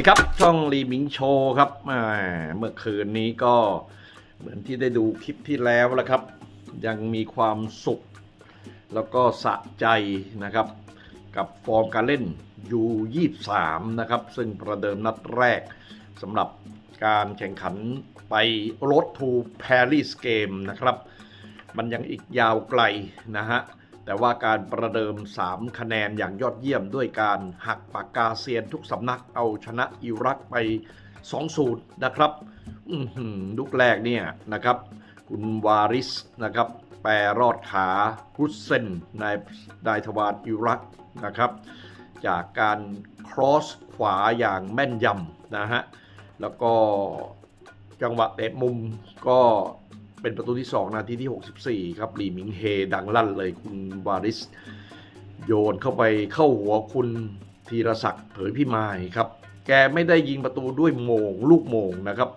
ดีครับ ช่องรีมิงโชว์ครับเมื่อคืนนี้ก็เหมือนที่ได้ดูคลิปที่แล้วแล้วครับ ยังมีความสุข แล้วก็สะใจนะครับ กับฟอร์มการเล่น U23 นะครับ ซึ่งประเดิมนัดแรกสำหรับการแข่งขันไปรถทูปารีสเกมนะครับ มันยังอีกยาวไกลนะฮะ แต่ว่าการประเดิม 3 คะแนนอย่างยอดเยี่ยมด้วยการหักปากกาเซียนทุกสำนักเอาชนะอิรักไป2-0นะครับลูกแรกเนี่ยนะครับ คุณวาริสนะครับ แปรรอดขาฮุสเซนนายนายทวารอิรักนะครับ จากการครอสขวาอย่างแม่นยำนะฮะ แล้วก็จังหวะเตะมุมก็ เป็นประตูที่ 2 นาทีที่ 64 ครับหลีหมิงเฮดังลั่นเลยคุณวาริส โยนเข้าไปเข้าหัวคุณธีรศักดิ์เผยพิมายครับ แกไม่ได้ยิงประตูด้วยโมง ลูกโมงนะครับ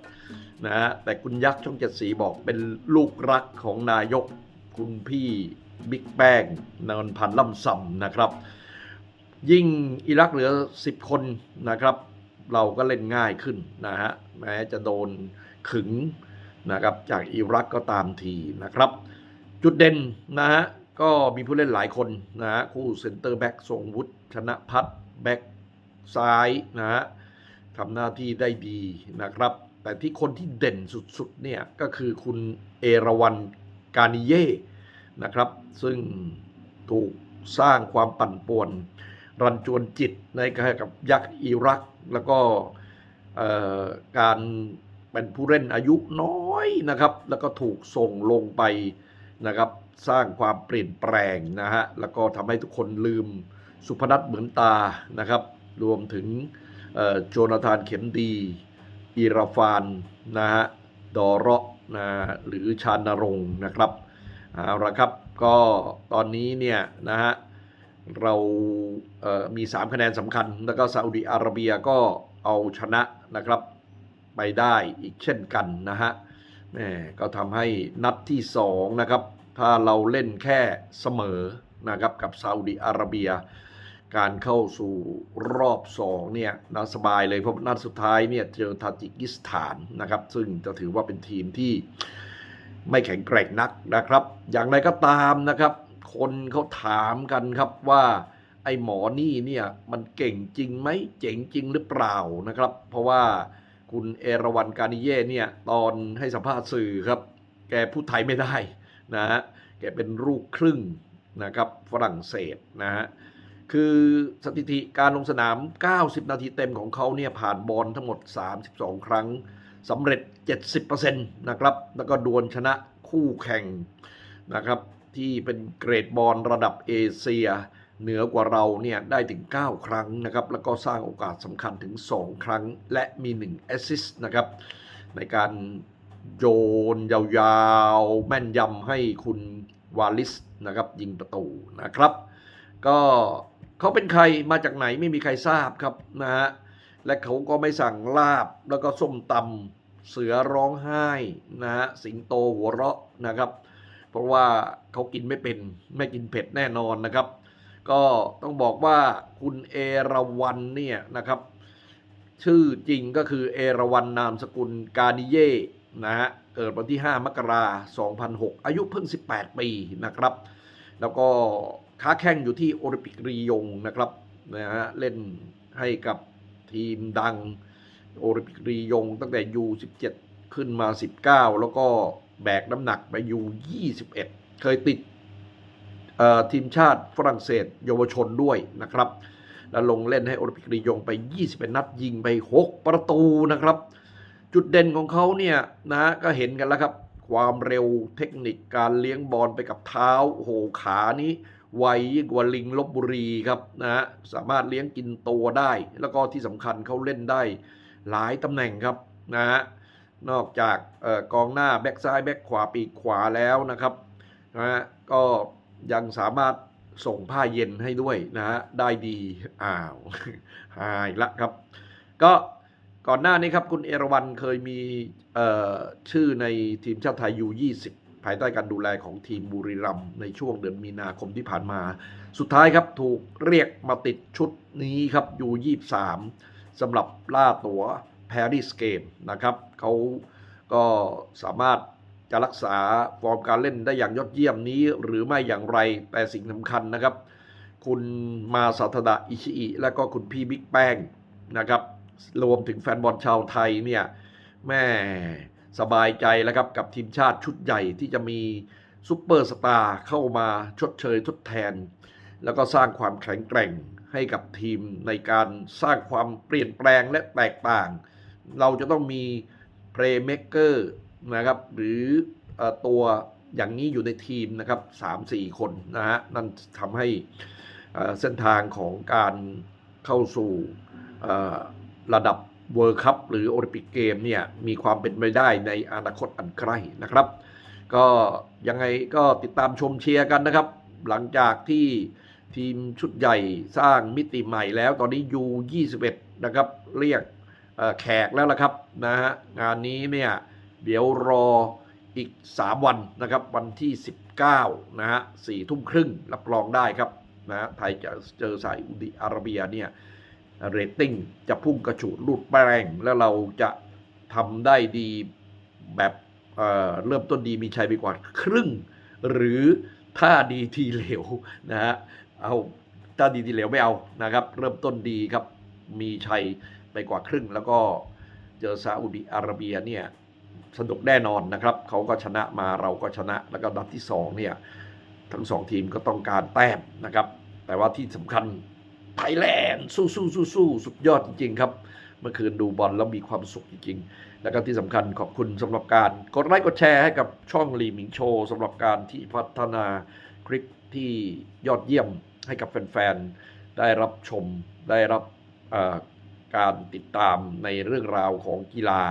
นะฮะแต่คุณยักษ์ช่องเจ็ดสีบอกเป็นลูกรักของนายกคุณพี่บิ๊กแป้งนนพันล่ำซำนะครับ ยิ่งอิรักเหลือ 10 คนนะครับ เราก็เล่นง่ายขึ้นนะฮะแม้จะโดนขึง นะครับจากอิรักก็ตามทีนะครับ จุดเด่นนะฮะก็มีผู้เล่นหลายคนนะฮะคู่เซนเตอร์แบ็กทรงวุฒิชนะพัฒน์แบ็กซ้ายนะฮะทำหน้าที่ได้ดีนะครับ แต่ที่คนที่เด่นสุดๆเนี่ยก็คือคุณเอราวันกานิเย่นะครับ ซึ่งถูกสร้างความปั่นป่วน รันจวนจิตในกับยักษ์อิรัก แล้วก็การ เป็นผู้เล่นอายุน้อยนะครับ แล้วก็ถูกส่งลงไปนะครับ สร้างความเปลี่ยนแปลงนะฮะแล้วก็ทำให้ทุกคนลืมสุพนัทเหมือนตานะครับ รวมถึงโจนาธานเข็มดีอีราฟานนะฮะดอเราะนะหรือชานรงค์นะครับเอาละครับก็ตอนนี้เนี่ยนะฮะเราเมี 3 คะแนนสำคัญ แล้วก็ซาอุดิอาระเบียก็เอาชนะนะครับ ไปได้อีกเช่นกันนะฮะแม่ก็ทำให้นัดที่2นะครับ ถ้าเราเล่นแค่เสมอนะครับกับซาอุดิอาระเบีย การเข้าสู่รอบ2เนี่ยนะสบายเลยเพราะนัดสุดท้ายเนี่ยเจอทาจิกิสถานนะครับ ซึ่งจะถือว่าเป็นทีมที่ไม่แข็งแกร่งนักนะครับ อย่างไรก็ตามนะครับ คนเขาถามกันครับว่าไอ้หมอนี่เนี่ยมันเก่งจริงไหมเจ๋งจริงหรือเปล่านะครับ เพราะว่า คุณเอราวันกานิเย่เนี่ยตอนให้สัมภาษณ์สื่อครับ แกพูดไทยไม่ได้นะฮะแกเป็นลูกครึ่งนะครับฝรั่งเศสนะฮะคือสถิติการลงสนาม 90 นาทีเต็มของเขาเนี่ยผ่านบอลทั้งหมด 32 ครั้งสำเร็จ 70%นะครับ แล้วก็ดวลชนะคู่แข่งนะครับ ที่เป็นเกรดบอลระดับเอเชีย เหนือกว่าเราเนี่ยได้ถึง 9 ครั้งนะครับ แล้วก็สร้างโอกาสสำคัญถึง 2 ครั้ง และมี1 assist นะครับ ในการโยนยาวๆ แม่นยำให้คุณวาลิสนะครับ ยิงประตูนะครับ ก็เขาเป็นใครมาจากไหนไม่มีใครทราบครับนะฮะและเขาก็ไม่สั่งลาบแล้วก็ส้มตำเสือร้องไห้นะฮะสิงโตหัวเราะนะครับ เพราะว่าเขากินไม่เป็นไม่กินเผ็ดแน่นอนนะครับ ก็ต้องบอกว่าคุณเอราวันเนี่ยนะครับ ชื่อจริงก็คือเอราวันนามสกุลกานิเย่นะฮะเกิดวันที่ 5 มกราคม2006 อายุเพิ่ง 18 ปีนะครับ แล้วก็ค้าแข่งอยู่ที่โอลิมปิกรียงนะครับนะฮะเล่นให้กับทีมดังโอลิมปิกรียง ตั้งแต่ U17 ขึ้นมา 19 แล้วก็แบกน้ำหนักไป U21 เคยติด ทีมชาติฝรั่งเศสเยาวชนด้วยนะครับ แล้วลงเล่นให้โอลิมปิกรียงไป 21 นัดยิงไป 6 ประตูนะครับ จุดเด่นของเขาเนี่ยนะฮะก็เห็นกันแล้วครับ ความเร็วเทคนิคการเลี้ยงบอลไปกับเท้าโหขานี้ไวยิ่งกว่าลิงลบบุรีครับนะฮะสามารถเลี้ยงกินตัวได้ แล้วก็ที่สำคัญเขาเล่นได้หลายตำแหน่งครับนะฮะนอกจากออกองหน้าแบ็กซ้ายแบ็กขวาปีกขวาแล้วนะครับนะฮะก็ ยังสามารถส่งผ้าเย็นให้ด้วยนะฮะได้ดีอ้าวหายละครับ ก็ก่อนหน้านี้ครับคุณเอราวันเคยมีชื่อในทีมชาติไทยยู20ภายใต้การดูแลของทีมบุรีรัมย์ในช่วงเดือนมีนาคมที่ผ่านมา สุดท้ายครับถูกเรียกมาติดชุดนี้ครับยู23สำหรับล่าตัว Paris Game นะครับเขาก็สามารถ จะรักษาฟอร์มการเล่นได้อย่างยอดเยี่ยมนี้ หรือไม่อย่างไรแต่สิ่งสำคัญนะครับ คุณมาซาทดะอิชิอิและก็คุณพี่บิ๊กแป้งนะครับรวมถึงแฟนบอลชาวไทยเนี่ยแม่สบายใจแล้วครับกับทีมชาติชุดใหญ่ที่จะมีซุปเปอร์สตาร์เข้ามาชดเชยทดแทน แล้วก็สร้างความแข็งแกร่งให้กับทีมในการสร้างความเปลี่ยนแปลงและแตกต่าง เราจะต้องมีเพลย์เม k เกอร์ นะครับ หรืออตัวอย่างนี้อยู่ในทีมนะครับ3-4คนนะฮะนั่นทำให้เส้นทางของการเข้าสู่ระดับเวิร์คัพหรือโอลิมปิกเกมเนี่ยมีความเป็นไปได้ในอนาคตอันใกล้นะครับ ก็ยังไงก็ติดตามชมเชียร์กันนะครับ หลังจากที่ทีมชุดใหญ่สร้างมิติใหม่แล้วตอนนี้ยู21นะครับ เรียกแขกแล้วละครับนะฮะงานนี้เนี่ย เดี๋ยวรออีก 3 วันนะครับ วันที่ 19 นะฮะสี่ทุ่มครึ่งรับรองได้ครับนะฮะไทยจะเจอสายอุดิอาระเบียเนี่ยเรตติ้งจะพุ่งกระฉูดรูดแป้ง แล้วเราจะทำได้ดีแบบเเริ่มต้นดีมีชัยไปกว่าครึ่ง หรือถ้าดีทีเหลวนะฮะเอาถ้าดีทีเหลวไม่เอานะครับ เริ่มต้นดีครับมีชัยไปกว่าครึ่ง แล้วก็เจอซาอุดิอาระเบียเนี่ย สนุกแน่นอนนะครับเขาก็ชนะมาเราก็ชนะแล้วก็นัดที่2เนี่ยทั้งสองทีมก็ต้องการแต้มนะครับ แต่ว่าที่สำคัญไทยแลนด์สู้สู้สู้สู้สุดยอดจริง ๆ ครับ เมื่อคืนดูบอลแล้วมีความสุขจริง ๆ แล้วก็ที่สำคัญขอบคุณสำหรับการกดไลค์กดแชร์ให้กับช่องลีมิงโชว์สำหรับการที่พัฒนาคลิปที่ยอดเยี่ยมให้กับแฟนๆได้รับชมได้รับการติดตามในเรื่องราวของกีฬา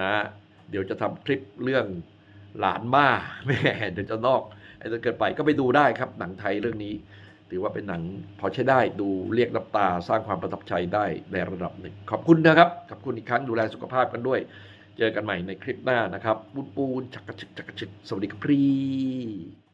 นะ เดี๋ยวจะทำคลิปเรื่องหลานมาแม่เดี๋ยวจะนอกไอ้ถ้าเกิดไปก็ไปดูได้ครับหนังไทยเรื่องนี้ ถือว่าเป็นหนังพอใช้ได้ดูเรียกน้ำตาสร้างความประทับใจได้ในระดับหนึ่ง ขอบคุณนะครับขอบคุณอีกครั้งดูแลสุขภาพกันด้วย เจอกันใหม่ในคลิปหน้านะครับปูนปูนจักกระชึกจักกระชึกสวัสดีครับพี่